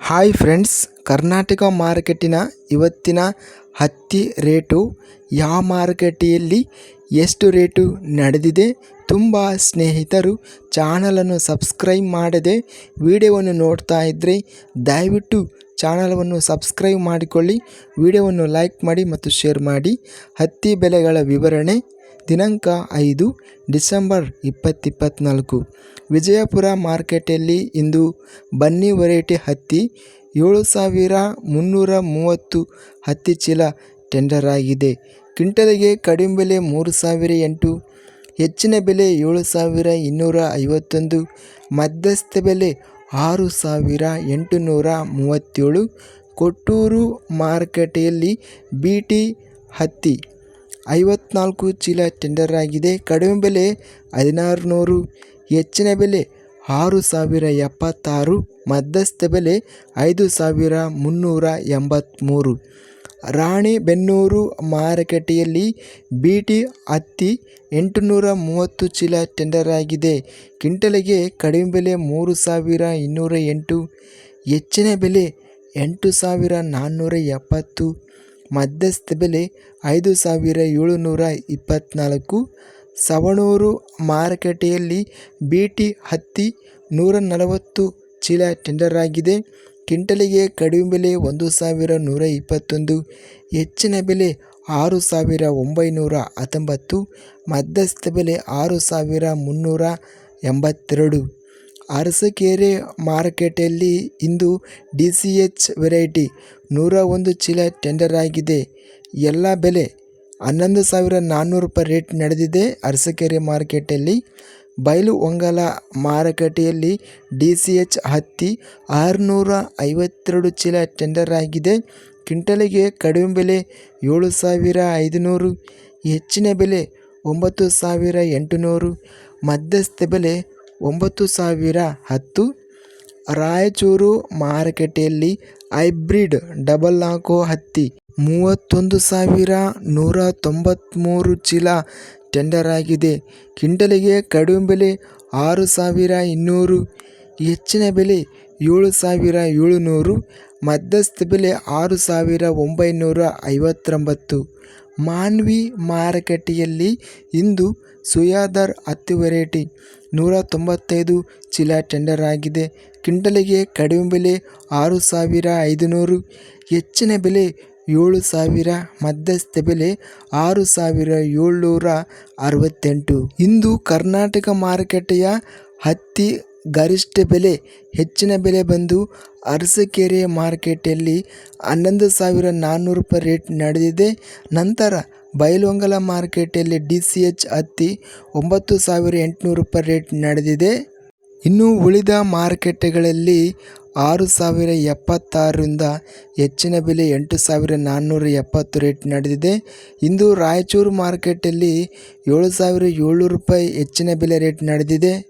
Hi friends, Karnataka ಮಾರ್ಕೆಟಿನ ಇವತ್ತಿನ ಹತ್ತಿ rate ಯಾವ ಮಾರುಕಟ್ಟೆಯಲ್ಲಿ ಎಷ್ಟು ರೇಟು ನಡೆದಿದೆ ತುಂಬ ಸ್ನೇಹಿತರು ಚಾನಲನ್ನು ಸಬ್ಸ್ಕ್ರೈಬ್ ಮಾಡದೆ ವಿಡಿಯೋವನ್ನು ನೋಡ್ತಾ ಇದ್ದರೆ ದಯವಿಟ್ಟು ಚಾನಲವನ್ನು ಸಬ್ಸ್ಕ್ರೈಬ್ ಮಾಡಿಕೊಳ್ಳಿ, ವಿಡಿಯೋವನ್ನು ಲೈಕ್ ಮಾಡಿ ಮತ್ತು ಶೇರ್ ಮಾಡಿ. ಹತ್ತಿ ಬೆಲೆಗಳ ವಿವರಣೆ, ದಿನಾಂಕ ಐದು, ಡಿಸೆಂಬರ್ ಇಪ್ಪತ್ತಿಪ್ಪತ್ನಾಲ್ಕು. ವಿಜಯಪುರ ಮಾರ್ಕೆಟಲ್ಲಿ ಇಂದು ಬನ್ನಿ ವೆರೈಟಿ ಹತ್ತಿ, ಏಳು ಸಾವಿರ ಮುನ್ನೂರ ಮೂವತ್ತು ಹತ್ತಿ ಚೀಲ ಟೆಂಡರ್ ಆಗಿದೆ. ಕ್ವಿಂಟಲಿಗೆ ಕಡಿಮೆ ಬೆಲೆ ಮೂರು ಸಾವಿರ ಎಂಟು, ಹೆಚ್ಚಿನ ಬೆಲೆ ಏಳು ಸಾವಿರ ಇನ್ನೂರ ಐವತ್ತೊಂದು, ಮಧ್ಯಸ್ಥ ಬೆಲೆ ಆರು ಸಾವಿರ ಎಂಟುನೂರ ಮೂವತ್ತೇಳು ಕೊಟ್ಟೂರು ಮಾರುಕಟ್ಟೆಯಲ್ಲಿ ಬಿ ಟಿ ಹತ್ತಿ ಐವತ್ನಾಲ್ಕು ಚೀಲ ಟೆಂಡರ್ ಆಗಿದೆ. ಕಡಿಮೆ ಬೆಲೆ ಹದಿನಾರು ನೂರು ಹೆಚ್ಚಿನ ಬೆಲೆ ಆರು ಸಾವಿರ ಎಪ್ಪತ್ತಾರು, ಮಧ್ಯಸ್ಥ ಬೆಲೆ ಐದು ಸಾವಿರ ಮುನ್ನೂರ ಎಂಬತ್ತ್ಮೂರು ರಾಣಿಬೆನ್ನೂರು ಮಾರುಕಟ್ಟೆಯಲ್ಲಿ ಬಿ ಟಿ ಹತ್ತಿ ಎಂಟುನೂರ ಮೂವತ್ತು ಚೀಲ ಟೆಂಡರ್ ಆಗಿದೆ ಕ್ವಿಂಟಲಿಗೆ ಕಡಿಮೆ ಬೆಲೆ ಮೂರು ಸಾವಿರ ಇನ್ನೂರ ಎಂಟು, ಹೆಚ್ಚಿನ ಬೆಲೆ ಎಂಟು ಸಾವಿರ ನಾನ್ನೂರ ಎಪ್ಪತ್ತು, ಮಧ್ಯಸ್ಥ ಬೆಲೆ ಐದು ಸಾವಿರ ಏಳುನೂರ ಇಪ್ಪತ್ತ್ನಾಲ್ಕು ಸವಣೂರು ಮಾರುಕಟ್ಟೆಯಲ್ಲಿ ಬಿ ಟಿ ಹತ್ತಿ ನೂರ ನಲವತ್ತು ಚೀಲ ಟೆಂಡರ್ ಆಗಿದೆ ಕ್ವಿಂಟಲಿಗೆ ಕಡಿಮೆ ಬೆಲೆ ಒಂದು ಸಾವಿರ ನೂರ ಇಪ್ಪತ್ತೊಂದು, ಹೆಚ್ಚಿನ ಬೆಲೆ ಆರು ಸಾವಿರ ಒಂಬೈನೂರ ಹತ್ತೊಂಬತ್ತು, ಮಧ್ಯಸ್ಥ ಬೆಲೆ ಆರು ಸಾವಿರ ಮುನ್ನೂರ ಎಂಬತ್ತೆರಡು. ಅರಸಕೆರೆ ಮಾರುಕಟ್ಟೆಯಲ್ಲಿ ಇಂದು ಡಿ ಸಿ ಎಚ್ ವೆರೈಟಿ ನೂರ ಒಂದು ಚೀಲ ಟೆಂಡರ್ ಆಗಿದೆ. ಎಲ್ಲ ಬೆಲೆ ಹನ್ನೊಂದು ಸಾವಿರ ನಾನ್ನೂರು ರೂಪಾಯಿ ರೇಟ್ ನಡೆದಿದೆ ಅರಸಕೆರೆ ಮಾರ್ಕೆಟಲ್ಲಿ ಬಯಲು ಒಂಗಲ ಮಾರುಕಟ್ಟೆಯಲ್ಲಿ ಡಿ ಸಿ ಎಚ್ ಹತ್ತಿ ಆರುನೂರ ಐವತ್ತೆರಡು ಚೀಲ ಟೆಂಡರ್ ಆಗಿದೆ. ಕ್ವಿಂಟಲಿಗೆ ಕಡಿಮೆ ಬೆಲೆ ಏಳು ಸಾವಿರ ಐದುನೂರು, ಹೆಚ್ಚಿನ ಬೆಲೆ ಒಂಬತ್ತು ಸಾವಿರ ಎಂಟುನೂರು, ಮಧ್ಯಸ್ಥ ಬೆಲೆ ಒಂಬತ್ತು ಸಾವಿರ ಹತ್ತು. ರಾಯಚೂರು ಮಾರುಕಟ್ಟೆಯಲ್ಲಿ ಹೈಬ್ರಿಡ್ ಡಬಲ್ ನಾಲ್ಕು ಹತ್ತಿ ಮೂವತ್ತೊಂದು ಸಾವಿರ ನೂರ ತೊಂಬತ್ತ್ಮೂರು ಚೀಲ ಟೆಂಡರ್ ಆಗಿದೆ ಕಿಂಡಲಿಗೆ ಕಡಿಮೆ ಬೆಲೆ ಆರು ಸಾವಿರ ಇನ್ನೂರು, ಹೆಚ್ಚಿನ ಬೆಲೆ ಏಳು ಸಾವಿರ ಏಳುನೂರು, ಮಧ್ಯಸ್ಥ ಬೆಲೆ ಆರು ಸಾವಿರ ಒಂಬೈನೂರ ಐವತ್ತೊಂಬತ್ತು. ಮಾನ್ವಿ ಮಾರುಕಟ್ಟೆಯಲ್ಲಿ ಇಂದು ಸುಯಾದರ್ ಹತ್ತು ವೆರೈಟಿ ನೂರ ತೊಂಬತ್ತೈದು ಚೀಲ ಟೆಂಡರ್ ಆಗಿದೆ ಕಿಂಟಲಿಗೆ ಕಡಿಮೆ ಬೆಲೆ ಆರು ಸಾವಿರ ಐದುನೂರು, ಹೆಚ್ಚಿನ ಬೆಲೆ ಏಳು ಸಾವಿರ ಮಧ್ಯಸ್ಥ ಬೆಲೆ ಆರು ಸಾವಿರ ಏಳ್ನೂರ ಅರವತ್ತೆಂಟು. ಇಂದು ಕರ್ನಾಟಕ ಮಾರುಕಟ್ಟೆಯ ಹತ್ತಿ ಗರಿಷ್ಠ ಬೆಲೆ ಹೆಚ್ಚಿನ ಬೆಲೆ ಬಂದು ಅರಸಕೆರೆ ಮಾರ್ಕೆಟಲ್ಲಿ ಹನ್ನೊಂದು ಸಾವಿರ ನಾನ್ನೂರು ರೂಪಾಯಿ ರೇಟ್ ನಡೆದಿದೆ. ನಂತರ ಬಯಲುವಂಗಲ ಮಾರ್ಕೆಟಲ್ಲಿ ಡಿ ಸಿ ಎಚ್ ಹತ್ತಿ ಒಂಬತ್ತು ಸಾವಿರ ಎಂಟುನೂರು ರೂಪಾಯಿ ರೇಟ್ ನಡೆದಿದೆ. ಇನ್ನು ಉಳಿದ ಮಾರುಕಟ್ಟೆಗಳಲ್ಲಿ ಆರು ಸಾವಿರ ಎಪ್ಪತ್ತಾರರಿಂದ ಹೆಚ್ಚಿನ ಬೆಲೆ ಎಂಟು ಸಾವಿರ ನಾನ್ನೂರ ಎಪ್ಪತ್ತು ರೇಟ್ ನಡೆದಿದೆ. ಇಂದು ರಾಯಚೂರು ಮಾರ್ಕೆಟಲ್ಲಿ ಏಳು ಸಾವಿರ ಏಳ್ನೂರು ರೂಪಾಯಿ ಹೆಚ್ಚಿನ ಬೆಲೆ ರೇಟ್ ನಡೆದಿದೆ.